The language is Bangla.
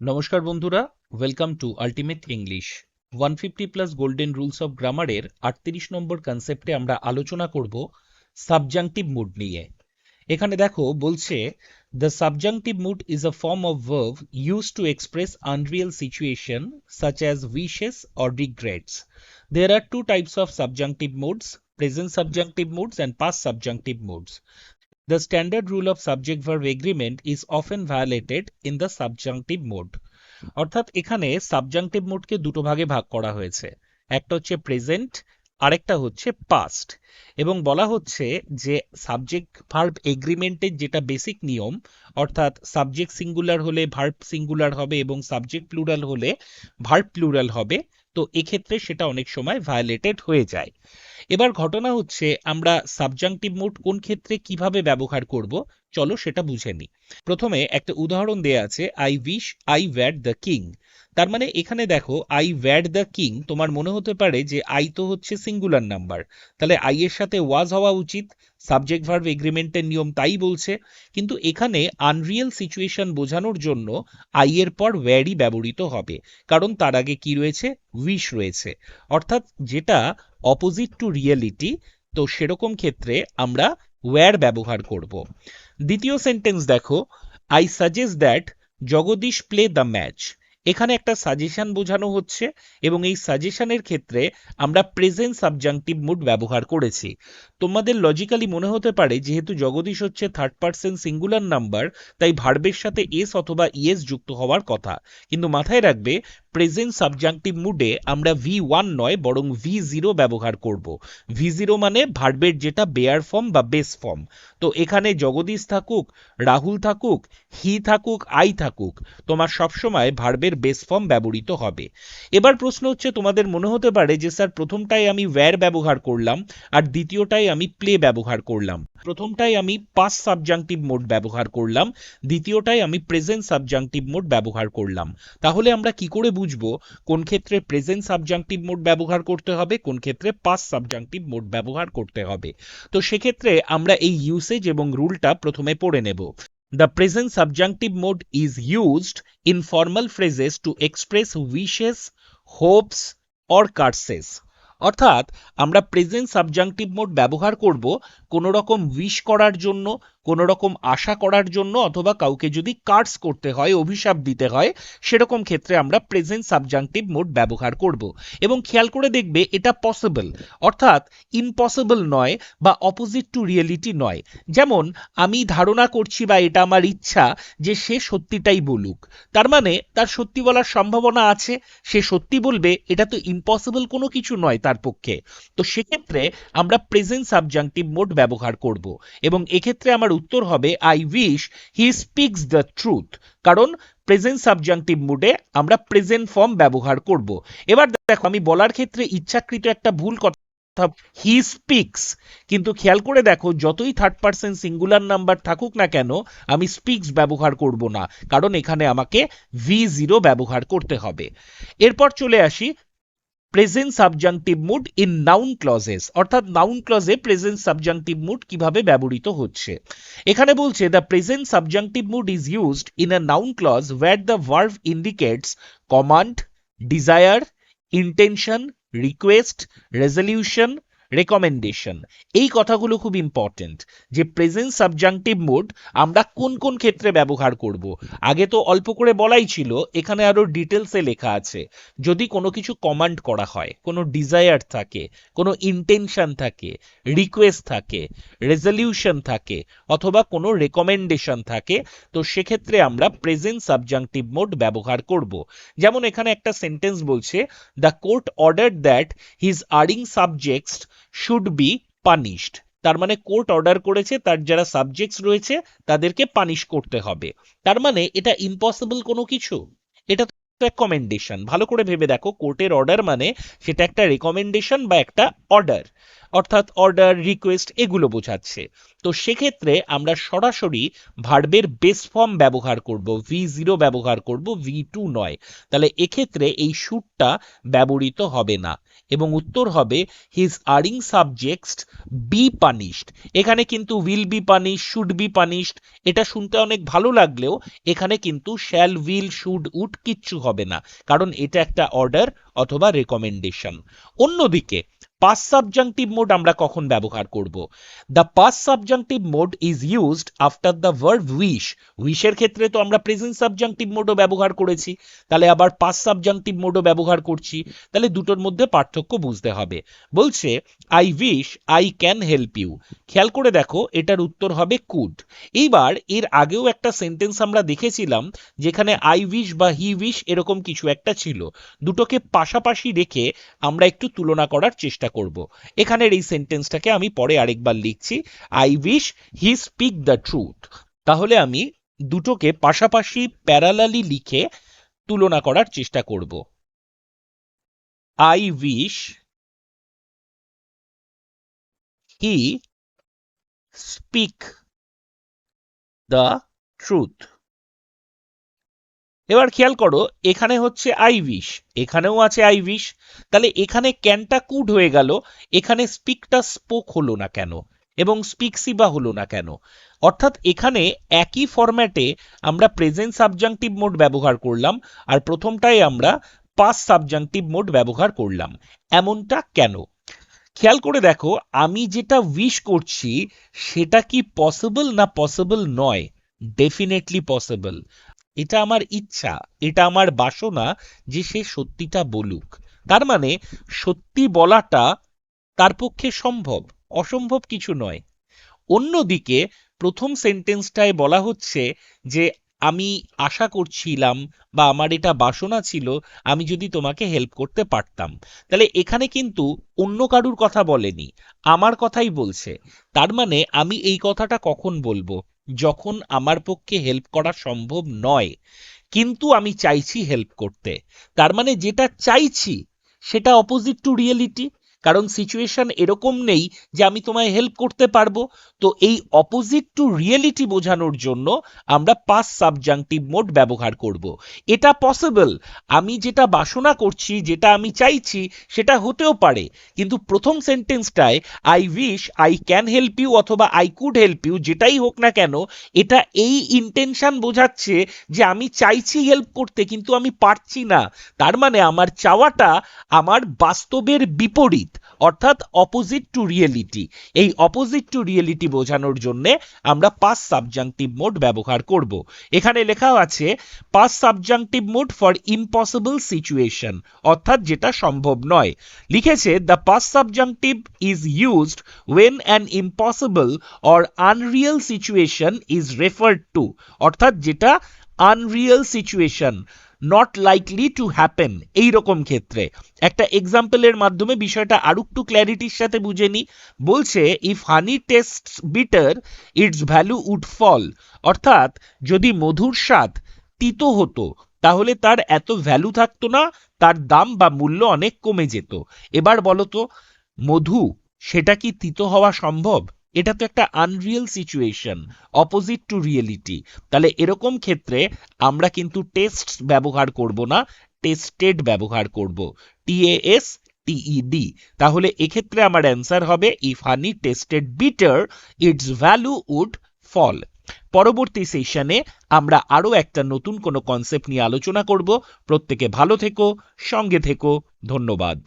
নমস্কার বন্ধুরা welcome to ultimate English one fifty plus golden rules of গ্রামারের আটত্রিশ নম্বর কনসেপ্টে আমরা আলোচনা করব সাবজাংটিভ মুড নিয়ে। এখানে দেখো, বলছে the subjunctive mood is a form of verb use to express unreal situation such as wishes or regrets there are two types of subjunctive moods present subjunctive moods and past subjunctive moods The standard rule of subject verb agreement is often violated in the subjunctive mode. অর্থাৎ এখানে সাবজাংটিভ মোডকে দুটো ভাগে ভাগ করা হয়েছে একটা হচ্ছে প্রেজেন্ট আরেকটা হচ্ছে পাস্ট এবং বলা হচ্ছে যে সাবজেক্ট ভার্ব এগ্রিমেন্টের যেটা বেসিক নিয়ম, অর্থাৎ সাবজেক্ট সিঙ্গুলার হলে ভার্ব সিঙ্গুলার হবে এবং সাবজেক্ট প্লুরাল হলে ভার্ব প্লুরাল হবে তো এক্ষেত্রে সেটা অনেক সময় ভায়োলেটেড হয়ে যায়। এবার ঘটনা হচ্ছে, আমরা সাবজাংটিভ মুড কোন ক্ষেত্রে কীভাবে ব্যবহার করব? চলো সেটা বুঝে নিই প্রথমে একটা উদাহরণ দেয়া আছে I wish I were the king তার মানে এখানে দেখো আই ওয়্যাড দ্য কিং তোমার মনে হতে পারে যে আই তো হচ্ছে সিঙ্গুলার নাম্বার তাহলে আই এর সাথে ওয়াজ হওয়া উচিত সাবজেক্ট ভার্ভ এগ্রিমেন্টের নিয়ম তাই বলছে। কিন্তু এখানে আনরিয়েল সিচুয়েশন বোঝানোর জন্য আই এর পর ওয়্যারই ব্যবহৃত হবে। কারণ তার আগে কি রয়েছে? উইশ রয়েছে। অর্থাৎ যেটা অপোজিট টু রিয়েলিটি তো সেরকম ক্ষেত্রে আমরা ওয়্যার ব্যবহার করব। দ্বিতীয় সেন্টেন্স দেখো I suggest that Jagdish play the match এখানে একটা সাজেশন বোঝানো হচ্ছে এবং এই সাজেশনের ক্ষেত্রে আমরা প্রেজেন্ট সাবজাংটিভ মুড ব্যবহার করেছি। তোমাদের লজিক্যালি মনে হতে পারে যেহেতু জগদীশ হচ্ছে থার্ড পার্সন সিঙ্গুলার নাম্বার তাই ভার্বের সাথে এস অথবা ইএস যুক্ত হওয়ার কথা। কিন্তু মাথায় রাখবে প্রেজেন্ট সাবজাংটিভ মুডে আমরা ভি ওয়ান নয়, বরং ভি জিরো ব্যবহার করব। ভি জিরো মানে ভার্বের যেটা বেয়ার ফর্ম বা বেস ফর্ম তো এখানে জগদীশ থাকুক, রাহুল থাকুক হি থাকুক আই থাকুক, তোমার সবসময় ভার্বের বেস ফর্ম ব্যবহৃত হবে। এবার প্রশ্ন হচ্ছে, তোমাদের মনে হতে পারে যে, স্যার প্রথমটাই আমি ওয়্যার ব্যবহার করলাম, আর দ্বিতীয়টাই আমি প্লে ব্যবহার করলাম। প্রথমটাই আমি পাস সাবজাংটিভ মোড ব্যবহার করলাম। দ্বিতীয়টাই আমি প্রেজেন্ট সাবজাংটিভ মোড ব্যবহার করলাম। তাহলে আমরা কি করে বুঝব কোন ক্ষেত্রে প্রেজেন্ট সাবজাংটিভ মোড ব্যবহার করতে হবে কোন ক্ষেত্রে পাস সাবজাংটিভ মোড ব্যবহার করতে হবে? তো সেক্ষেত্রে আমরা এই ইউসেজ এবং রুলটা প্রথমে পড়ে নেব। The present subjunctive mode is used in formal phrases to express wishes, hopes or curses. অর্থাৎ আমরা প্রেজেন্ট সাবজাংটিভ মোড ব্যবহার করব কোনো রকম উইশ করার জন্য কোনো রকম আশা করার জন্য অথবা কাউকে যদি কার্ডস করতে হয়, অভিশাপ দিতে হয়, সেরকম ক্ষেত্রে আমরা প্রেজেন্ট সাবজাংটিভ মোড ব্যবহার করব। এবং খেয়াল করে দেখবে এটা পসিবল। অর্থাৎ ইম্পসিবল নয় বা অপোজিট টু রিয়েলিটি নয়। যেমন, আমি ধারণা করছি বা এটা আমার ইচ্ছা যে সে সত্যিটাই বলুক। তার মানে তার সত্যি বলার সম্ভাবনা আছে। সে সত্যি বলবে, এটা তো ইম্পসিবল কোনো কিছু নয় তার পক্ষে। তো সেক্ষেত্রে আমরা প্রেজেন্ট সাবজাংটিভ মোড ব্যবহার করব। এবং এক্ষেত্রে আমার উত্তর হবে I wish he speaks the truth কারণ প্রেজেন্ট সাবজাংটিভ মুডে আমরা প্রেজেন্ট ফর্ম ব্যবহার করব। এবার দেখো, আমি বলার ক্ষেত্রে ইচ্ছাকৃত একটা ভুল কথা হি স্পিক্স কিন্তু খেয়াল করে দেখো, যতই থার্ড পার্সন সিঙ্গুলার নাম্বার থাকুক না কেন, আমি স্পিক্স ব্যবহার করব না। কারণ এখানে আমাকে ভি জিরো ব্যবহার করতে হবে। এরপর চলে আসি present subjunctive mood in noun clauses অর্থাৎ নাউন ক্লজে প্রেজেন্ট সাবজাংটিভ মুড কীভাবে ব্যবহৃত হচ্ছে? এখানে বলছে the present subjunctive mood is used in a noun clause where the verb indicates command desire intention request resolution recommendation এই কথাগুলো খুব ইম্পর্টেন্ট যে প্রেজেন্ট সাবজাংটিভ মোড আমরা কোন কোন ক্ষেত্রে ব্যবহার করব। আগে তো অল্প করে বলাই ছিল, এখানে আরও ডিটেলসে লেখা আছে। যদি কোনো কিছু কমান্ড করা হয়, কোনো ডিজায়ার থাকে, কোনো ইন্টেনশন থাকে রিকোয়েস্ট থাকে রেজলিউশন থাকে, অথবা কোনো রেকমেন্ডেশন থাকে, তো সেক্ষেত্রে আমরা প্রেজেন্ট সাবজাংটিভ মোড ব্যবহার করব। যেমন এখানে একটা সেন্টেন্স বলছে the court order that his erring subjects should be punished তার মানে কোর্ট অর্ডার করেছে, তার যারা সাবজেক্টস রয়েছে, তাদেরকে পানিশ করতে হবে। তার মানে এটা ইম্পসিবল কোনো কিছু? এটা রেকমেন্ডেশন ভালো করে ভেবে দেখো কোর্টের অর্ডার মানে সেটা একটা রেকমেন্ডেশন বা একটা অর্ডার অর্থাৎ অর্ডার রিকোয়েস্ট এগুলো বোঝাচ্ছে। তো সেক্ষেত্রে আমরা সরাসরি ভার্বের বেস ফর্ম ব্যবহার করব ভি জিরো ব্যবহার করব ভি টু নয়। তাহলে এক্ষেত্রে এই সুরটা ব্যবহৃত হবে না। এবং উত্তর হবে his erring subjects be punished এখানে কিন্তু will be punish should be punished এটা শুনতে অনেক ভালো লাগলেও এখানে কিন্তু শ্যাল উইল শুড উড কিচ্ছু হবে না। কারণ এটা একটা অর্ডার অথবা রেকমেন্ডেশন অন্যদিকে পাস সাবজাংটিভ মোড আমরা কখন ব্যবহার করব? The past subjunctive mode is used after the verb wish উইশের ক্ষেত্রে তো আমরা প্রেজেন্ট সাবজাংটিভ মোডও ব্যবহার করেছি। তাহলে আবার পাস সাবজাংটিভ মোডও ব্যবহার করছি। তাহলে দুটোর মধ্যে পার্থক্য বুঝতে হবে। বলছে I wish I can help you খেয়াল করে দেখো, এটার উত্তর হবে কুড এইবার এর আগেও একটা সেন্টেন্স আমরা দেখেছিলাম, যেখানে আই উইশ বা হি উইশ এরকম কিছু একটা ছিল। দুটোকে পাশাপাশি রেখে আমরা একটু তুলনা করার চেষ্টা করব। এখানের এই সেন্টেন্সটাকে আমি পরে আরেকবার লিখছি। I wish he speak the truth তাহলে আমি দুটোকে পাশাপাশি প্যারালালি লিখে তুলনা করার চেষ্টা করব। I wish he speak the truth এবার খেয়াল করো, এখানে হচ্ছে আই উইশ এখানেও আছে আই উইশ তাহলে এখানে ক্যানটা কুড হয়ে গেল, এখানে স্পিকটা স্পোক হলো না কেন, এবং স্পিকসি বা হলো না কেন? অর্থাৎ এখানে একই ফরম্যাটে আমরা প্রেজেন্ট সাবজাংটিভ মোড ব্যবহার করলাম, আর প্রথমটাই আমরা পাস সাবজাংটিভ মোড ব্যবহার করলাম। এমনটা কেন? খেয়াল করে দেখো, আমি যেটা উইশ করছি, সেটা কি পসিবল না পসিবল নয়? ডেফিনেটলি পসিবল এটা আমার ইচ্ছা, এটা আমার বাসনা যে সে সত্যিটা বলুক। তার মানে সত্যি বলাটা তার পক্ষে সম্ভব, অসম্ভব কিছু নয়। অন্যদিকে, প্রথম সেন্টেন্সটায় বলা হচ্ছে যে, আমি আশা করছিলাম বা আমার এটা বাসনা ছিল, আমি যদি তোমাকে হেল্প করতে পারতাম। তাহলে এখানে কিন্তু অন্য কারুর কথা বলেনি, আমার কথাই বলছে। তার মানে আমি এই কথাটা কখন বলব? যখন আমার পক্ষে হেল্প করা সম্ভব নয়, কিন্তু আমি চাইছি হেল্প করতে। তার মানে যেটা চাইছি, সেটা অপোজিট টু রিয়েলিটি কারণ সিচুয়েশন এরকম নেই যে আমি তোমায় হেল্প করতে পারব। তো এই অপোজিট টু রিয়েলিটি বোঝানোর জন্য আমরা পাস সাবজাংটিভ মোড ব্যবহার করব। এটা পসিবল আমি যেটা বাসনা করছি, যেটা আমি চাইছি, সেটা হতেও পারে। কিন্তু প্রথম সেন্টেন্সটায় I wish I can help you অথবা আই কুড হেল্প ইউ যেটাই হোক না কেন, এটা এই ইন্টেনশন বোঝাচ্ছে যে আমি চাইছি হেল্প করতে, কিন্তু আমি পারছি না। তার মানে আমার চাওয়াটা আমার বাস্তবের বিপরীত। অর্থাৎ অপোজিট টু রিয়েলিটি এই অপোজিট টু রিয়েলিটি বোঝানোর জন্য আমরা পাস সাবজাংটিভ মোড ব্যবহার করব। এখানে লেখা আছে past subjunctive mode for impossible situation অর্থাৎ যেটা সম্ভব নয়। লিখেছে the past subjunctive is used when an impossible or unreal situation is referred to অর্থাৎ যেটা unreal situation not likely to happen এই রকম ক্ষেত্রে। একটা এক্সাম্পলের মাধ্যমে বিষয়টা আরও একটু ক্ল্যারিটির সাথে বুঝে নি। বলছে if honey taste bitter its value would fall অর্থাৎ, যদি মধুর স্বাদ তিতো হতো, তাহলে তার এত ভ্যালু থাকতো না, তার দাম বা মূল্য অনেক কমে যেত। এবার বলতো মধু, সেটা কি তিতো হওয়া সম্ভব? এটা তো একটা unreal situation opposite to reality তাহলে এরকম ক্ষেত্রে আমরা কিন্তু টেস্ট ব্যবহার করব না টেস্টেড ব্যবহার করব। টিএএস টিইডি তাহলে এক্ষেত্রে আমার অ্যান্সার হবে if honey tasted bitter its value would fall পরবর্তী সেশনে আমরা আরও একটা নতুন কোনো কনসেপ্ট নিয়ে আলোচনা করব। প্রত্যেকে ভালো থেকো, সঙ্গে থেকো, ধন্যবাদ।